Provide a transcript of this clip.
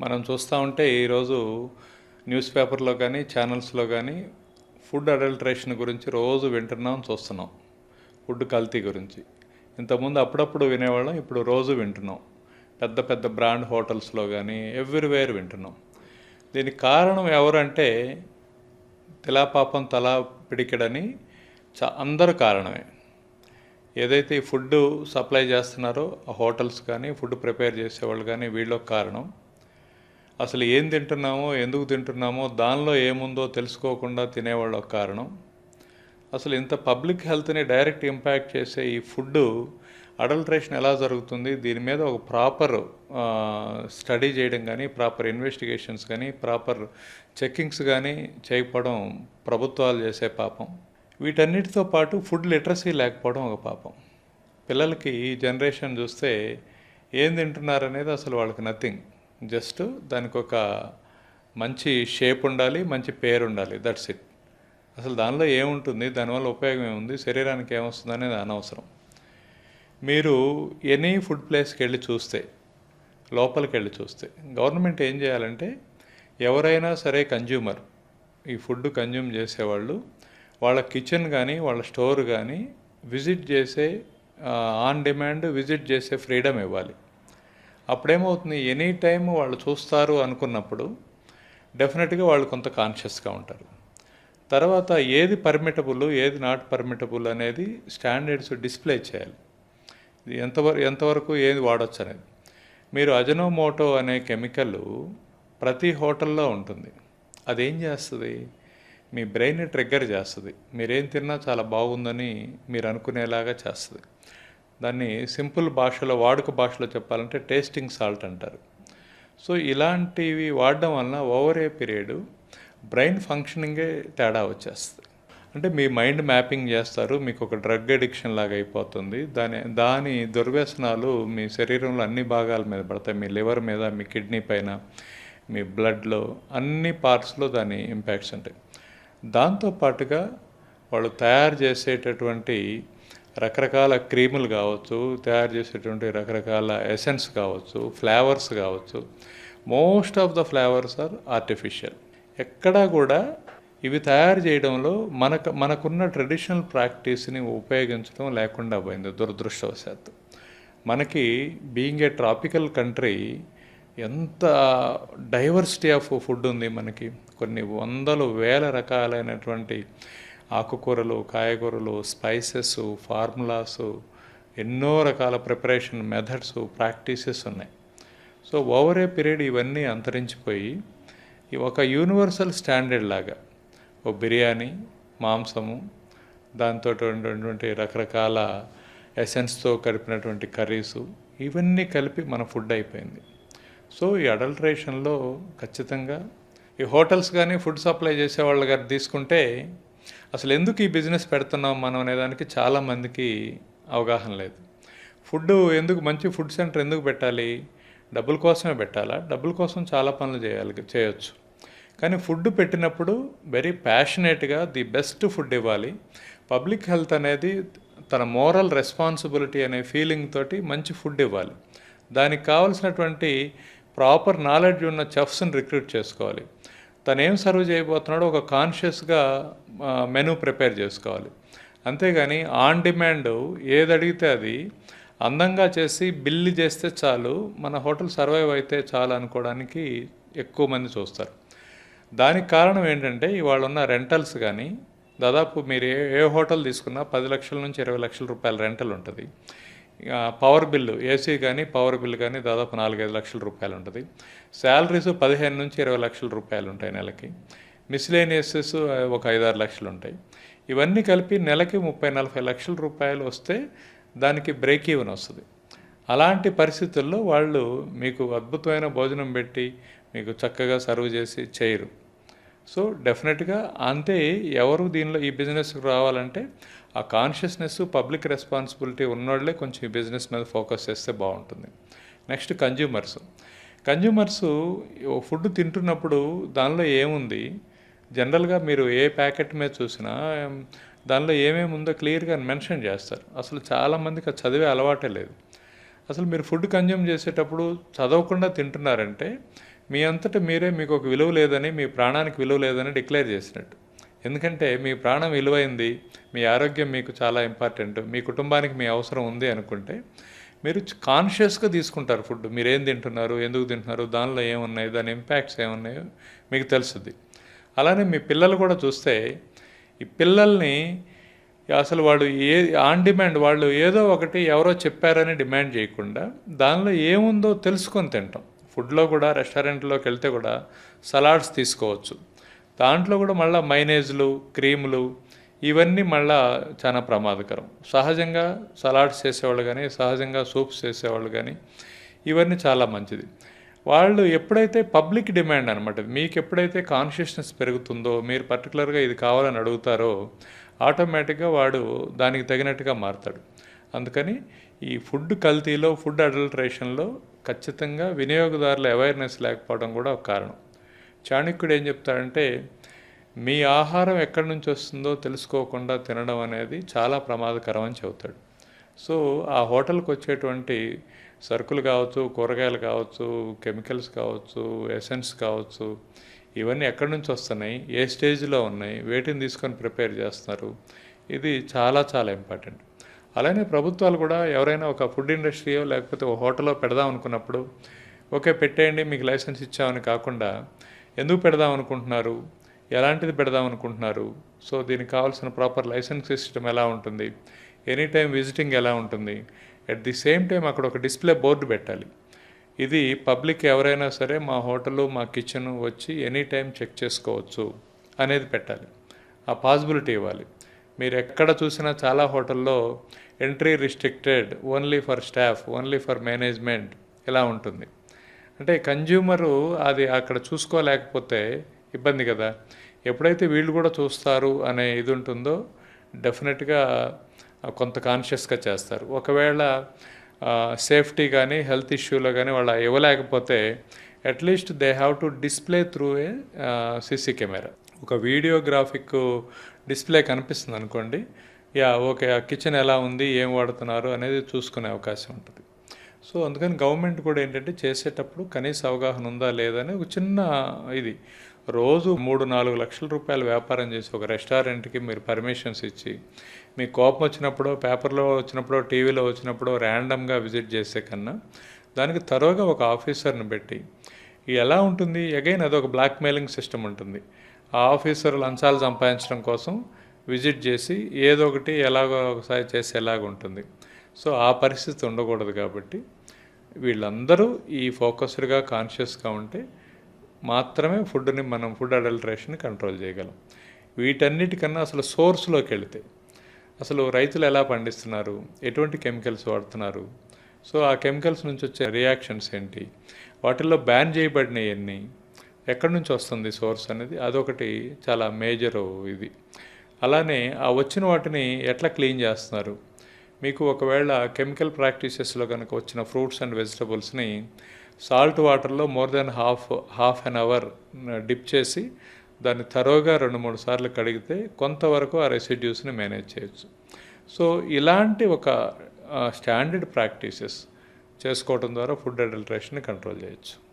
మనం చూస్తూ ఉంటే ఈరోజు న్యూస్ పేపర్లో కానీ ఛానల్స్లో కానీ ఫుడ్ అడల్ట్రేషన్ గురించి రోజు వింటున్నాం చూస్తున్నాం. ఫుడ్ కల్తీ గురించి. ఇంతకుముందు అప్పుడప్పుడు వినేవాళ్ళం ఇప్పుడు రోజు వింటున్నాం. పెద్ద పెద్ద బ్రాండ్ హోటల్స్లో కానీ ఎవ్రీవేర్ వింటున్నాం. దీనికి కారణం ఎవరంటే తిలాపాపం తలా పిడికెడని చ అందరూ కారణమే. ఏదైతే ఈ ఫుడ్ సప్లై చేస్తున్నారో ఆ హోటల్స్ కానీ ఫుడ్ ప్రిపేర్ చేసేవాళ్ళు కానీ వీళ్ళకి కారణం. అసలు ఏం తింటున్నామో ఎందుకు తింటున్నామో దానిలో ఏముందో తెలుసుకోకుండా తినేవాళ్ళు ఒక కారణం. అసలు ఇంత పబ్లిక్ హెల్త్ని డైరెక్ట్ ఇంపాక్ట్ చేసే ఈ ఫుడ్ అడల్ట్రేషన్ ఎలా జరుగుతుంది? దీని మీద ఒక ప్రాపర్ స్టడీ చేయడం కానీ ప్రాపర్ ఇన్వెస్టిగేషన్స్ కానీ ప్రాపర్ చెక్కింగ్స్ కానీ చేయకపోవడం ప్రభుత్వాలు చేసే పాపం. వీటన్నిటితో పాటు ఫుడ్ లిటరసీ లేకపోవడం ఒక పాపం. పిల్లలకి ఈ జనరేషన్ చూస్తే ఏం తింటున్నారు అనేది అసలు వాళ్ళకి నథింగ్. జస్ట్ దానికి ఒక మంచి షేప్ ఉండాలి మంచి పేరు ఉండాలి. దట్స్ ఇట్ అసలు దానిలో ఏముంటుంది? దానివల్ల ఉపయోగం ఏముంది? శరీరానికి ఏమొస్తుంది అనేది అనవసరం. మీరు ఎనీ ఫుడ్ ప్లేస్కి వెళ్ళి చూస్తే లోపలికి వెళ్ళి చూస్తే గవర్నమెంట్ ఏం చేయాలంటే ఎవరైనా సరే కన్జ్యూమర్ ఈ ఫుడ్ కన్జ్యూమ్ చేసేవాళ్ళు వాళ్ళ కిచెన్ కానీ వాళ్ళ స్టోర్ కానీ విజిట్ చేసే ఆన్ డిమాండ్ విజిట్ చేసే ఫ్రీడమ్ ఇవ్వాలి. అప్పుడేమవుతుంది? ఎనీ టైం వాళ్ళు చూస్తారు అనుకున్నప్పుడు డెఫినెట్గా వాళ్ళు కొంత కాన్షియస్గా ఉంటారు. తర్వాత ఏది పర్మిటబుల్ ఏది నాట్ పర్మిటబుల్ అనేది స్టాండర్డ్స్ డిస్ప్లే చేయాలి. ఇది ఎంతవరకు ఎంతవరకు ఏది వాడచ్చు అనేది. మీరు అజనోమోటో అనే కెమికల్ ప్రతి హోటల్లో ఉంటుంది. అదేం చేస్తుంది? మీ బ్రెయిన్ ట్రిగ్గర్ చేస్తుంది. మీరేం తిన్నా చాలా బాగుందని మీరు అనుకునేలాగా చేస్తుంది. దాన్ని సింపుల్ భాషలో వాడుక భాషలో చెప్పాలంటే టేస్టింగ్ సాల్ట్ అంటారు. సో ఇలాంటివి వాడడం వలన ఓవర్ ఏ పీరియడ్ బ్రెయిన్ ఫంక్షనింగే తేడా వచ్చేస్తుంది. అంటే మీ మైండ్ మ్యాపింగ్ చేస్తారు మీకు ఒక డ్రగ్ అడిక్షన్ లాగా అయిపోతుంది. దాని దాని దుర్వ్యసనాలు మీ శరీరంలో అన్ని భాగాల మీద పడతాయి. మీ లివర్ మీద మీ కిడ్నీ పైన మీ బ్లడ్లో అన్ని పార్ట్స్లో దాని ఇంపాక్ట్స్ ఉంటాయి. దాంతోపాటుగా వాళ్ళు తయారు చేసేటటువంటి రకరకాల క్రీములు కావచ్చు తయారు చేసేటువంటి రకరకాల ఎసెన్స్ కావచ్చు ఫ్లేవర్స్ కావచ్చు. Most of the flavours are artificial ఎక్కడా కూడా ఇవి తయారు చేయడంలో మనకు మనకున్న ట్రెడిషనల్ ప్రాక్టీస్ని ఉపయోగించడం లేకుండా పోయింది దురదృష్టవశాత్తు. మనకి బీయింగ్ ఏ ట్రాపికల్ కంట్రీ ఎంత డైవర్సిటీ ఆఫ్ ఫుడ్ ఉంది మనకి. కొన్ని వందలు వేల రకాలైనటువంటి ఆకుకూరలు కాయగూరలు స్పైసెస్ ఫార్ములాస్ ఎన్నో రకాల ప్రిపరేషన్ మెథడ్స్ ప్రాక్టీసెస్ ఉన్నాయి. సో ఓవర్ ఏ పీరియడ్ ఇవన్నీ అంతరించిపోయి ఈ ఒక యూనివర్సల్ స్టాండర్డ్ లాగా ఓ బిర్యానీ మాంసము దాంతో ఉన్నటువంటి రకరకాల ఎసెన్స్తో కలిపినటువంటి కర్రీసు ఇవన్నీ కలిపి మన ఫుడ్ అయిపోయింది. సో ఈ అడల్ట్రేషన్లో ఖచ్చితంగా ఈ హోటల్స్ కానీ ఫుడ్ సప్లై చేసే వాళ్ళు కానీ తీసుకుంటే అసలు ఎందుకు ఈ బిజినెస్ పెడుతున్నాం మనం అనేదానికి చాలామందికి అవగాహన లేదు. ఫుడ్ ఎందుకు మంచి ఫుడ్ సెంటర్ ఎందుకు పెట్టాలి? డబ్బుల కోసమే పెట్టాలా? డబ్బుల కోసం చాలా పనులు చేయాలి చేయొచ్చు. కానీ ఫుడ్ పెట్టినప్పుడు వెరీ ప్యాషనేట్గా ది బెస్ట్ ఫుడ్ ఇవ్వాలి. పబ్లిక్ హెల్త్ అనేది తన మోరల్ రెస్పాన్సిబిలిటీ అనే ఫీలింగ్ తోటి మంచి ఫుడ్ ఇవ్వాలి. దానికి కావలసినటువంటి ప్రాపర్ నాలెడ్జ్ ఉన్న చెఫ్స్ని రిక్రూట్ చేసుకోవాలి. తను ఏం సర్వ్ చేయబోతున్నాడో ఒక కాన్షియస్గా మెనూ ప్రిపేర్ చేసుకోవాలి. అంతేగాని ఆన్ డిమాండ్ ఏది అడిగితే అది అందంగా చేసి బిల్లు చేస్తే చాలు మన హోటల్ సర్వైవ్ అయితే చాలు అనుకోవడానికి ఎక్కువ మంది చూస్తారు. దానికి కారణం ఏంటంటే ఇవాళ ఉన్న రెంటల్స్ కానీ దాదాపు మీరు ఏ ఏ హోటల్ తీసుకున్నా పది లక్షల నుంచి ఇరవై లక్షల రూపాయల రెంటల్ ఉంటుంది. పవర్ బిల్లు ఏసీ కానీ పవర్ బిల్లు కానీ దాదాపు నాలుగైదు లక్షల రూపాయలు ఉంటుంది. శాలరీస్ పదిహేను నుంచి ఇరవై లక్షల రూపాయలు ఉంటాయి నెలకి. మిస్లేనియసెస్ ఒక ఐదారు లక్షలు ఉంటాయి. ఇవన్నీ కలిపి నెలకి ముప్పై నలభై లక్షల రూపాయలు వస్తే దానికి బ్రేక్ ఈవెన్ వస్తుంది. అలాంటి పరిస్థితుల్లో వాళ్ళు మీకు అద్భుతమైన భోజనం పెట్టి మీకు చక్కగా సర్వ్ చేసి చేయరు. సో డెఫినెట్గా అంతే ఎవరు దీనిలో ఈ బిజినెస్కి రావాలంటే ఆ కాన్షియస్నెస్ పబ్లిక్ రెస్పాన్సిబిలిటీ ఉన్నోళ్ళే కొంచెం ఈ బిజినెస్ మీద ఫోకస్ చేస్తే బాగుంటుంది. నెక్స్ట్ కన్జ్యూమర్స్ కన్జ్యూమర్స్ ఫుడ్ తింటున్నప్పుడు దానిలో ఏముంది? జనరల్గా మీరు ఏ ప్యాకెట్ మీద చూసినా దానిలో ఏమేమి ఉందో క్లియర్గా మెన్షన్ చేస్తారు. అసలు చాలామందికి అది చదివే అలవాటే లేదు. అసలు మీరు ఫుడ్ కన్జ్యూమ్ చేసేటప్పుడు చదవకుండా తింటున్నారంటే మీ అంతటా మీరే మీకు ఒక విలువ లేదని మీ ప్రాణానికి విలువ లేదని డిక్లేర్ చేసినట్టు. ఎందుకంటే మీ ప్రాణం విలువైంది మీ ఆరోగ్యం మీకు చాలా ఇంపార్టెంట్ మీ కుటుంబానికి మీ అవసరం ఉంది అనుకుంటే మీరు కాన్షియస్గా తీసుకుంటారు ఫుడ్ మీరు ఏం తింటున్నారు ఎందుకు తింటున్నారు దానిలో ఏమున్నాయి దాని ఇంపాక్ట్స్ ఏమున్నాయో మీకు తెలుస్తుంది అలానే మీ పిల్లలు కూడా చూస్తే ఈ పిల్లల్ని అసలు వాడు ఏ ఆన్ డిమాండ్ వాళ్ళు ఏదో ఒకటి ఎవరో చెప్పారని డిమాండ్ చేయకుండా దానిలో ఏముందో తెలుసుకొని తింటాం. ఫుడ్లో కూడా రెస్టారెంట్లోకి వెళ్తే కూడా సలాడ్స్ తీసుకోవచ్చు. దాంట్లో కూడా మళ్ళీ మైనేజ్లు క్రీములు ఇవన్నీ మళ్ళా చాలా ప్రమాదకరం. సహజంగా సలాడ్స్ చేసేవాళ్ళు కానీ సహజంగా సూప్స్ చేసేవాళ్ళు కానీ ఇవన్నీ చాలా మంచిది. వాళ్ళు ఎప్పుడైతే పబ్లిక్ డిమాండ్ అనమాట మీకు ఎప్పుడైతే కాన్షియస్నెస్ పెరుగుతుందో మీరు పర్టికులర్గా ఇది కావాలని అడుగుతారో ఆటోమేటిక్గా వాడు దానికి తగినట్టుగా మారుతాడు. అందుకని ఈ ఫుడ్ కల్తీలో ఫుడ్ అడల్ట్రేషన్లో ఖచ్చితంగా వినియోగదారుల అవేర్నెస్ లేకపోవడం కూడా ఒక కారణం. చాణక్యుడు ఏం చెప్తాడంటే మీ ఆహారం ఎక్కడి నుంచి వస్తుందో తెలుసుకోకుండా తినడం అనేది చాలా ప్రమాదకరం అని చెబుతాడు. సో ఆ హోటల్కి వచ్చేటువంటి సరుకులు కావచ్చు కూరగాయలు కావచ్చు కెమికల్స్ కావచ్చు ఎసెన్స్ కావచ్చు ఇవన్నీ ఎక్కడి నుంచి వస్తున్నాయి ఏ స్టేజ్లో ఉన్నాయి వేటిని తీసుకొని ప్రిపేర్ చేస్తున్నారు ఇది చాలా చాలా ఇంపార్టెంట్. అలానే ప్రభుత్వాలు కూడా ఎవరైనా ఒక ఫుడ్ ఇండస్ట్రీయో లేకపోతే ఒక హోటల్లో పెడదాం అనుకున్నప్పుడు ఓకే పెట్టేయండి మీకు లైసెన్స్ ఇచ్చామని కాకుండా ఎందుకు పెడదాం అనుకుంటున్నారు? ఎలాంటిది పెడదాం అనుకుంటున్నారు? సో దీనికి కావాల్సిన ప్రాపర్ లైసెన్స్ సిస్టమ్ ఎలా ఉంటుంది? ఎనీ టైం విజిటింగ్ ఎలా ఉంటుంది? అట్ ది సేమ్ టైం అక్కడ ఒక డిస్ప్లే బోర్డు పెట్టాలి. ఇది పబ్లిక్ ఎవరైనా సరే మా హోటలు మా కిచెన్ వచ్చి ఎనీ టైం చెక్ చేసుకోవచ్చు అనేది పెట్టాలి. ఆ పాసిబిలిటీ ఇవ్వాలి. మీరు ఎక్కడ చూసినా చాలా హోటల్లో entry restricted only for staff only for management ఇలా ఉంటుంది. అంటే కన్జ్యూమరు అది అక్కడ చూసుకోలేకపోతే ఇబ్బంది కదా. ఎప్పుడైతే వీళ్ళు కూడా చూస్తారు అనే ఇది ఉంటుందో డెఫినెట్గా కొంత కాన్షియస్గా చేస్తారు. ఒకవేళ సేఫ్టీ కానీ హెల్త్ ఇష్యూలో కానీ వాళ్ళు ఇవ్వలేకపోతే at least they have to display through a CC camera. ఒక వీడియోగ్రాఫిక్ డిస్ప్లే కనిపిస్తుంది అనుకోండి. యా ఓకే ఆ కిచెన్ ఎలా ఉంది ఏం వాడుతున్నారు అనేది చూసుకునే అవకాశం ఉంటుంది. సో అందుకని గవర్నమెంట్ కూడా ఏంటంటే చేసేటప్పుడు కనీస అవగాహన ఉందా లేదని ఒక చిన్న ఇది. రోజు మూడు నాలుగు లక్షల రూపాయలు వ్యాపారం చేసి ఒక రెస్టారెంట్కి మీరు పర్మిషన్స్ ఇచ్చి మీకు కోపం వచ్చినప్పుడు పేపర్లో వచ్చినప్పుడు టీవీలో వచ్చినప్పుడు ర్యాండమ్గా విజిట్ చేసే కన్నా దానికి తరోగా ఒక ఆఫీసర్ని పెట్టి ఎలా ఉంటుంది? అగైన్ అదొక బ్లాక్మెయిలింగ్ సిస్టమ్ ఉంటుంది. ఆ ఆఫీసర్ లంచాలు సంపాదించడం కోసం విజిట్ చేసి ఏదో ఒకటి ఎలాగో ఒకసారి చేసేలాగా ఉంటుంది. సో ఆ పరిస్థితి ఉండకూడదు కాబట్టి వీళ్ళందరూ ఈ ఫోకస్డ్గా కాన్షియస్గా ఉంటే మాత్రమే ఫుడ్ని మనం ఫుడ్ అడల్ట్రేషన్ కంట్రోల్ చేయగలం. వీటన్నిటికన్నా అసలు సోర్స్లోకి వెళితే అసలు రైతులు ఎలా పండిస్తున్నారు? ఎటువంటి కెమికల్స్ వాడుతున్నారు? సో ఆ కెమికల్స్ నుంచి వచ్చే రియాక్షన్స్ ఏంటి? వాటిల్లో బ్యాన్ చేయబడినవి ఎన్ని ఎక్కడి నుంచి వస్తుంది సోర్స్ అనేది? అదొకటి చాలా మేజర్ ఇది. అలానే ఆ వచ్చిన వాటిని ఎట్లా క్లీన్ చేస్తున్నారు? మీకు ఒకవేళ కెమికల్ ప్రాక్టీసెస్లో కనుక వచ్చిన ఫ్రూట్స్ అండ్ వెజిటబుల్స్ని సాల్ట్ వాటర్లో more than half half an hour dip చేసి దాన్ని తరోగా రెండు మూడు సార్లు కడిగితే కొంతవరకు ఆ రెసిడ్యూస్ని మేనేజ్ చేయొచ్చు. సో ఇలాంటి ఒక స్టాండర్డ్ ప్రాక్టీసెస్ చేసుకోవడం ద్వారా ఫుడ్ అడల్ట్రేషన్ని కంట్రోల్ చేయొచ్చు.